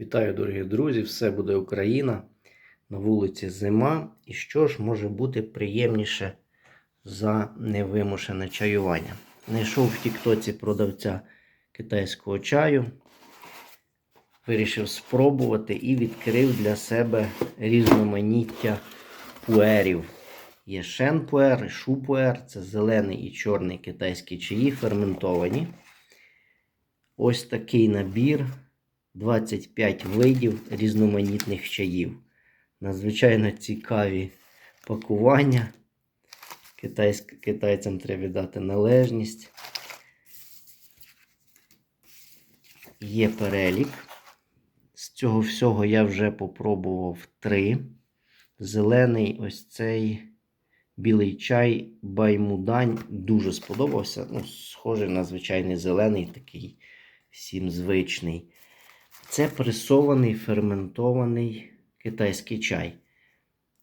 Вітаю, дорогі друзі! Все буде Україна. На вулиці зима. І що ж може бути приємніше за невимушене чаювання? Знайшов в Тіктоці продавця китайського чаю. Вирішив спробувати і відкрив для себе різноманіття пуерів. Є шенпуер, і шупуер це зелений і чорний китайські чаї ферментовані. Ось такий набір 25 видів різноманітних чаїв. Надзвичайно цікаві пакування. Китайськ... Китайцям треба віддати належність. Є перелік. З цього всього я вже попробував три. Зелений ось цей білий чай баймудань дуже сподобався. Ну, Схожий на звичайний зелений, такий всім звичний. Це пресований ферментований китайський чай.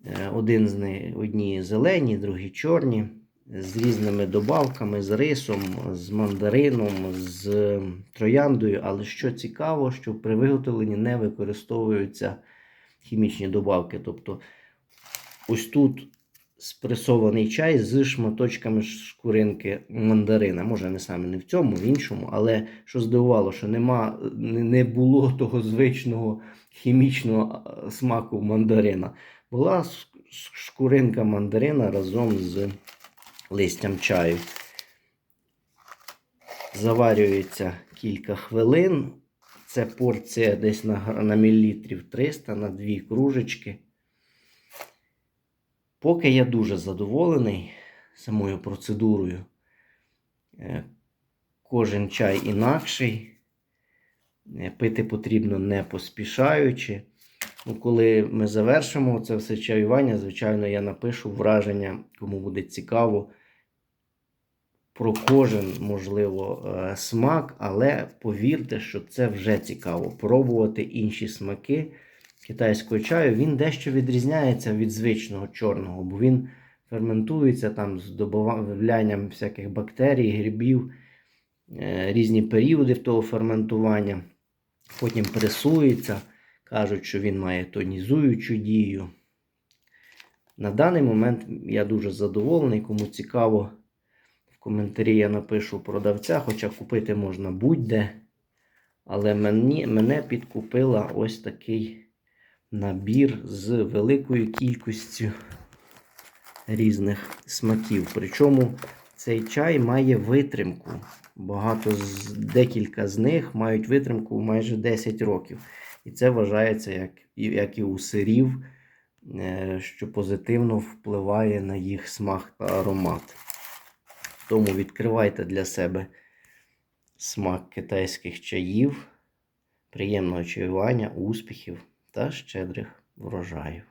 Е, Один з них, одні зелені, другі чорні, з різними добавками, з рисом, з мандарином, з трояндою. Але що цікаво, що при виготовленні не використовуються хімічні добавки. Тобто, ось тут спресований чай з шматочками шкуринки мандарина. Може, не саме не в цьому, в іншому, але що здивувало, що нема, не було того звичного хімічного смаку мандарина. Була шкуринка мандарина разом з листям чаю. Заварюється кілька хвилин. Це порція десь на, на мілілітрів 300 на дві кружечки. Поки я дуже задоволений самою процедурою. Е, Кожен чай інакший. Е, Пити потрібно не поспішаючи. Ну, коли ми завершимо це все чаювання, звичайно, я напишу враження, кому буде цікаво про кожен, можливо, е, смак, але повірте, що це вже цікаво. Пробувати інші смаки китайського чаю, він дещо відрізняється від звичного чорного, бо він ферментується там з додаванням всяких бактерій, грибів, е, різні періоди в того ферментування. Потім пресується, кажуть, що він має тонізуючу дію. На даний момент я дуже задоволений, кому цікаво, в коментарі я напишу продавця, хоча купити можна будь-де. Але мені, мене підкупила ось такий набір з великою кількістю різних смаків. Причому цей чай має витримку. Багато з декілька з них мають витримку майже 10 років. І це вважається, як, як і у сирів, е, що позитивно впливає на їх смак та аромат. Тому відкривайте для себе смак китайських чаїв, приємного чаювання, успіхів та щедрих врожаїв.